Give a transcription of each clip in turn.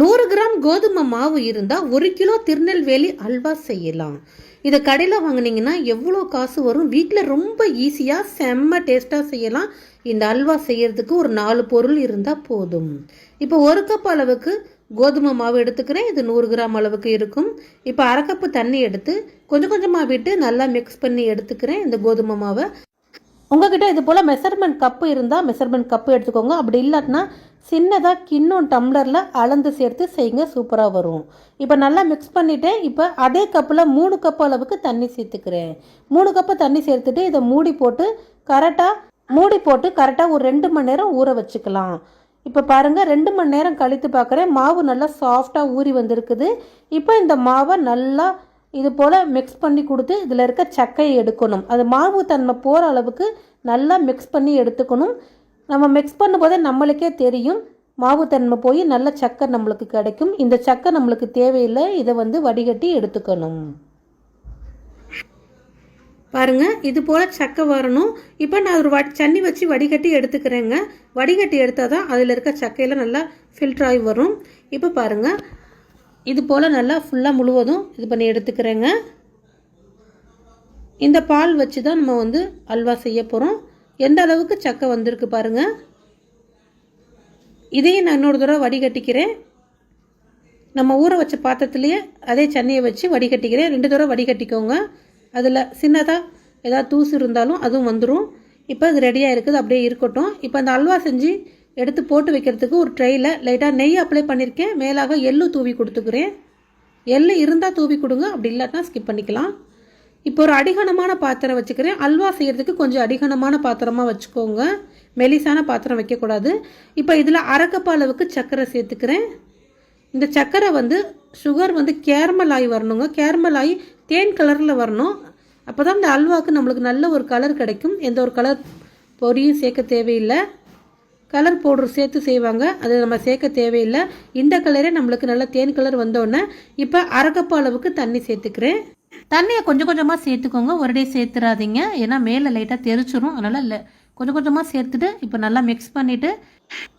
நூறு கிராம் கோதுமை மாவு இருந்தால் ஒரு கிலோ திருநெல்வேலி அல்வா செய்யலாம். இதை கடையில் வாங்குனீங்கன்னா எவ்வளோ காசு வரும்? வீட்டில் ரொம்ப ஈஸியாக செம்ம டேஸ்ட்டாக செய்யலாம். இந்த அல்வா செய்யறதுக்கு ஒரு நாலு பொருள் இருந்தால் போதும். இப்போ ஒரு கப் அளவுக்கு கோதுமை மாவு எடுத்துக்கிறேன். இது நூறு கிராம் அளவுக்கு இருக்கும். இப்போ அரை கப்பு தண்ணி எடுத்து கொஞ்சம் கொஞ்சமாக விட்டு நல்லா மிக்ஸ் பண்ணி எடுத்துக்கிறேன் இந்த கோதுமை மாவை. உங்ககிட்ட இது போல் மெஷர்மெண்ட் கப்பு இருந்தால் மெஷர்மெண்ட் கப்பு எடுத்துக்கோங்க. அப்படி இல்லாட்டினா சின்னதாக கிண்ணம் டம்ளரில் அளந்து சேர்த்து செய்யுங்க சூப்பராக வரும். இப்போ நல்லா மிக்ஸ் பண்ணிவிட்டேன் இப்போ அதே கப்பில் மூணு கப் அளவுக்கு தண்ணி சேர்த்துக்கிறேன். மூணு கப்பு தண்ணி சேர்த்துட்டு இதை மூடி போட்டு கரெக்டாக மூடி போட்டு கரெக்டாக ஒரு ரெண்டு மணி நேரம் ஊற வச்சுக்கலாம். இப்போ பாருங்கள் ரெண்டு மணி நேரம் கழித்து பார்க்குறேன் மாவு நல்லா சாஃப்டாக ஊறி வந்திருக்குது. இப்போ இந்த மாவை நல்லா இது போல் மிக்ஸ் பண்ணி கொடுத்து இதில் இருக்க சக்கையை எடுக்கணும். அது மாவு தன்மை போகிற அளவுக்கு நல்லா மிக்ஸ் பண்ணி எடுத்துக்கணும். நம்ம மிக்ஸ் பண்ணும்போதே நம்மளுக்கே தெரியும். மாவு தன்மை போய் நல்ல சக்கை நம்மளுக்கு கிடைக்கும். இந்த சக்கை நம்மளுக்கு தேவையில்லை. இதை வந்து வடிகட்டி எடுத்துக்கணும். பாருங்க இது போல் சக்கை வரணும். இப்போ நான் ஒரு வ தண்ணி வச்சு வடிகட்டி எடுத்துக்கிறேங்க. வடிகட்டி எடுத்தால் தான் அதில் இருக்க சக்கையில் நல்லா ஃபில்டர் ஆகி வரும். இப்போ பாருங்கள் இது போல் நல்லா ஃபுல்லாக முழுவதும் இது பண்ணி எடுத்துக்கிறேங்க. இந்த பால் வச்சு தான் நம்ம வந்து அல்வா செய்ய போகிறோம் எந்த அளவுக்கு சக்கை வந்திருக்கு பாருங்கள் இதையும் நான் இன்னொரு தடவை வடிகட்டிக்கிறேன். நம்ம ஊற வச்ச பாத்திரத்துலேயே அதே சென்னையை வச்சு வடிகட்டிக்கிறேன். ரெண்டு தடவை வடிகட்டிக்கோங்க. அதில் சின்னதாக ஏதாவது தூசு இருந்தாலும் அதுவும் வந்துடும் இப்போ அது ரெடியாக இருக்குது அப்படியே இருக்கட்டும். இப்போ அந்த அல்வா செஞ்சு எடுத்து போட்டு வைக்கிறதுக்கு ஒரு ட்ரெயில் லைட்டாக நெய் அப்ளை பண்ணியிருக்கேன் மேலாக எள்ளு தூவி கொடுத்துக்கிறேன். எள்ளு இருந்தால் தூவி கொடுங்க அப்படி இல்லாட்டினா ஸ்கிப் பண்ணிக்கலாம். இப்போ ஒரு அடிகனமான பாத்திரம் வச்சுக்கிறேன். அல்வா செய்கிறதுக்கு கொஞ்சம் அடிகனமான பாத்திரமாக வச்சுக்கோங்க. மெலிசான பாத்திரம் வைக்கக்கூடாது. இப்போ இதில் அரைக்கப்பு அளவுக்கு சர்க்கரை சேர்த்துக்கிறேன். இந்த சர்க்கரை வந்து சுகர் வந்து கேரமல் ஆகி வரணுங்க. கேர்மல் ஆகி தேன் கலரில் வரணும். அப்போ தான் இந்த அல்வாவுக்கு நம்மளுக்கு நல்ல ஒரு கலர் கிடைக்கும். எந்த ஒரு கலர் பொரியும் சேர்க்க தேவையில்லை. கலர் பவுடர் சேர்த்து செய்வாங்க. அது நம்ம சேர்க்க தேவையில்லை. இந்த கலரே நம்மளுக்கு நல்ல தேன் கலர் வந்தோடனே இப்போ அரை அளவுக்கு தண்ணி சேர்த்துக்கிறேன். தண்ணியை கொஞ்சம் கொஞ்சமாக சேர்த்துக்கோங்க. ஒரே சேர்த்துறாதீங்க. ஏன்னா மேலே லைட்டாக தெரிச்சிரும். அதனால் இல்லை. கொஞ்சம் கொஞ்சமாக சேர்த்துட்டு இப்போ நல்லா மிக்ஸ் பண்ணிவிட்டு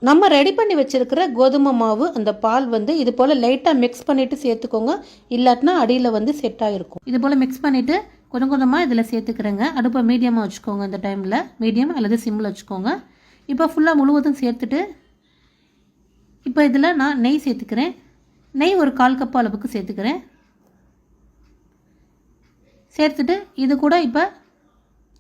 நம்ம ரெடி பண்ணி வச்சுருக்கிற கோதுமை மாவு அந்த பால் வந்து இது போல் லைட்டாக மிக்ஸ் பண்ணிவிட்டு சேர்த்துக்கோங்க. இல்லாட்டினா அடியில் வந்து செட் ஆகிருக்கும் இது போல் மிக்ஸ் பண்ணிவிட்டு கொஞ்சம் கொஞ்சமாக இதில் சேர்த்துக்கிறேங்க. அடுப்பை மீடியமாக வச்சுக்கோங்க இந்த டைமில் மீடியம் அல்லது சிம்மில் வச்சுக்கோங்க. இப்போ ஃபுல்லாக முழுவதும் சேர்த்துட்டு இப்போ இதில் நான் நெய் சேர்த்துக்கிறேன். நெய் ஒரு கால் கப் அளவுக்கு சேர்த்துக்கிறேன். சேர்த்துட்டு இது கூட இப்போ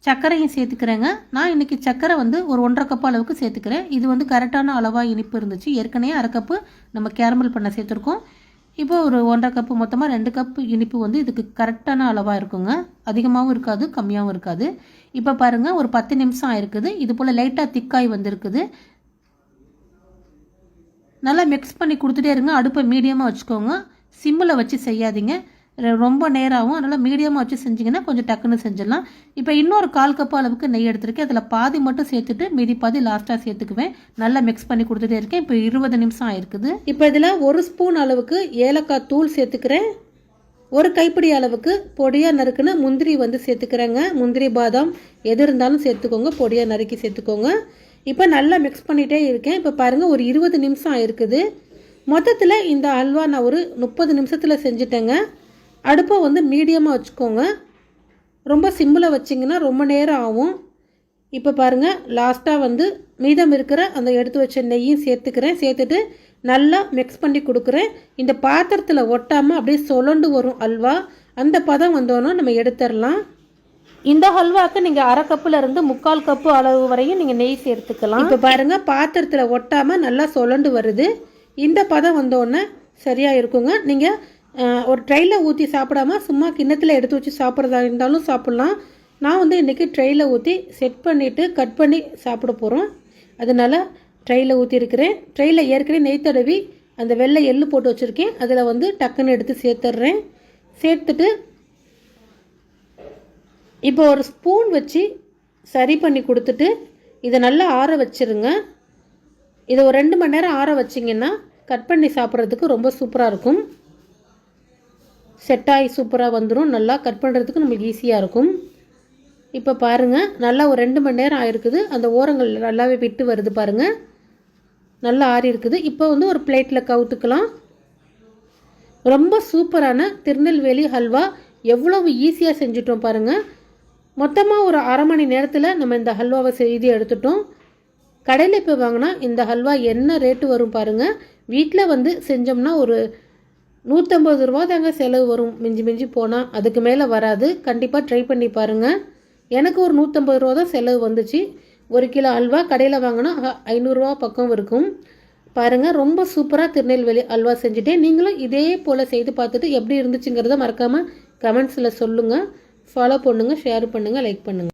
சர்க்கரையும் சேர்த்துக்கிறேங்க. நான் இன்றைக்கி சர்க்கரை வந்து ஒரு ஒன்றரை கப் அளவுக்கு சேர்த்துக்கிறேன். இது வந்து கரெக்டான அளவாக இனிப்பு இருந்துச்சு. ஏற்கனவே அரை கப்பு நம்ம கேரமல் பண்ண சேர்த்துருக்கோம். இப்போ ஒரு ஒன்றரை கப்பு மொத்தமாக ரெண்டு கப்பு இனிப்பு வந்து இதுக்கு கரெக்டான அளவாக இருக்குங்க. அதிகமாகவும் இருக்காது கம்மியாகவும் இருக்காது. இப்போ பாருங்கள் ஒரு பத்து நிமிஷம் ஆயிருக்குது. இது போல் லைட்டாக திக்காய் வந்திருக்குது. நல்லா மிக்ஸ் பண்ணி கொடுத்துட்டே இருங்க. அடுப்பை மீடியமாக வச்சுக்கோங்க. சிம்மில் வச்சு செய்யாதீங்க. ரொம்ப நேராகவும் அதனால் மீடியமாக வச்சு செஞ்சிங்கன்னா கொஞ்சம் டக்குன்னு செஞ்சிடலாம். இப்போ இன்னொரு கால் கப்பு அளவுக்கு நெய் எடுத்திருக்கேன். அதில் பாதி மட்டும் சேர்த்துட்டு மீதி பாதி லாஸ்ட்டாக சேர்த்துக்குவேன். நல்லா மிக்ஸ் பண்ணி கொடுத்துட்டே இருக்கேன். இப்போ இருபது நிமிஷம் ஆயிருக்குது. இப்போ இதில் ஒரு ஸ்பூன் அளவுக்கு ஏலக்காய் தூள் சேர்த்துக்கிறேன். ஒரு கைப்பிடி அளவுக்கு பொடியாக நறுக்குன முந்திரி வந்து சேர்த்துக்கிறேங்க. முந்திரி பாதாம் எது இருந்தாலும் சேர்த்துக்கோங்க. பொடியாக நறுக்கி சேர்த்துக்கோங்க. இப்போ நல்லா மிக்ஸ் பண்ணிகிட்டே இருக்கேன். இப்போ பாருங்கள் ஒரு இருபது நிமிஷம் ஆயிருக்குது. மொத்தத்தில் இந்த அல்வா நான் ஒரு முப்பது நிமிஷத்தில் செஞ்சுட்டேங்க. அடுப்பை வந்து மீடியமாக வச்சுக்கோங்க. ரொம்ப சிம்மில் வச்சிங்கன்னா ரொம்ப நேரம் ஆகும். இப்போ பாருங்கள் லாஸ்ட்டாக வந்து மீதம் இருக்கிற அந்த எடுத்து வச்ச நெய்யும் சேர்த்துக்கிறேன். சேர்த்துட்டு நல்லா மிக்ஸ் பண்ணி கொடுக்குறேன். இந்த பாத்திரத்தில் ஒட்டாமல் அப்படியே சொலண்டு வரும் அல்வா அந்த பதம் வந்தோன்னா நம்ம எடுத்துடலாம். இந்த ஹல்வாக்கு நீங்கள் அரை கப்பில் இருந்து முக்கால் கப்பு அளவு வரையும் நீங்கள் நெய் சேர்த்துக்கலாம். இப்போ பாருங்கள் பாத்திரத்தில் ஒட்டாமல் நல்லா சொலண்டு வருது. இந்த பதம் வந்தோடனே சரியாக இருக்குங்க. நீங்கள் ஒரு ட்ரையில் ஊற்றி சாப்பிடாம சும்மா கிண்ணத்தில் எடுத்து வச்சு சாப்பிட்றதா இருந்தாலும் சாப்பிட்லாம். நான் வந்து இன்றைக்கி ட்ரெயில் ஊற்றி செட் பண்ணிவிட்டு கட் பண்ணி சாப்பிட போகிறோம் அதனால் ட்ரெயில் ஊற்றிருக்கிறேன் ட்ரெயில் ஏற்கனவே நெய் தடவி அந்த வெள்ளை எள்ளு போட்டு வச்சுருக்கேன். அதில் வந்து டக்குன்னு எடுத்து சேர்த்துட்றேன். சேர்த்துட்டு இப்போ ஒரு ஸ்பூன் வச்சு சரி பண்ணி கொடுத்துட்டு இதை நல்லா ஆற வச்சுருங்க. இதை ஒரு ரெண்டு மணி நேரம் ஆற வச்சிங்கன்னா கட் பண்ணி சாப்பிட்றதுக்கு ரொம்ப சூப்பராக இருக்கும். செட் ஆகி சூப்பராக வந்துடும் நல்லா கட் பண்ணுறதுக்கு நம்மளுக்கு ஈஸியாக இருக்கும். இப்போ பாருங்கள் நல்லா ஒரு ரெண்டு மணி நேரம் ஆயிருக்குது. அந்த ஓரங்கள் நல்லாவே விட்டு வருது பாருங்கள் நல்லா ஆறி இருக்குது. இப்போ வந்து ஒரு பிளேட்டில் கவுத்துக்கலாம். ரொம்ப சூப்பரான திருநெல்வேலி ஹல்வா. எவ்வளவு ஈஸியாக செஞ்சுட்டோம் பாருங்கள் மொத்தமாக ஒரு அரை மணி நேரத்தில் நம்ம இந்த ஹல்வாவை செய்து எடுத்துட்டோம். கடையில் இப்போ வாங்கினா இந்த ஹல்வா என்ன ரேட்டு வரும் பாருங்கள் வீட்டில் வந்து செஞ்சோம்னா ஒரு நூற்றம்பது ரூபா தாங்க செலவு வரும். மிஞ்சி மிஞ்சி போனால் அதுக்கு மேலே வராது. கண்டிப்பாக ட்ரை பண்ணி பாருங்கள் எனக்கு ஒரு நூற்றம்பது ரூபா தான் செலவு வந்துச்சு. ஒரு கிலோ அல்வா கடையில் வாங்கினா ஐநூறுரூவா பக்கம் இருக்கும். பாருங்கள் ரொம்ப சூப்பராக திருநெல்வேலி அல்வா செஞ்சுட்டேன். நீங்களும் இதே போல் செய்து பார்த்துட்டு எப்படி இருந்துச்சுங்கிறத மறக்காமல் கமெண்ட்ஸில் சொல்லுங்கள் ஃபாலோ பண்ணுங்கள் ஷேர் பண்ணுங்கள் லைக் பண்ணுங்கள்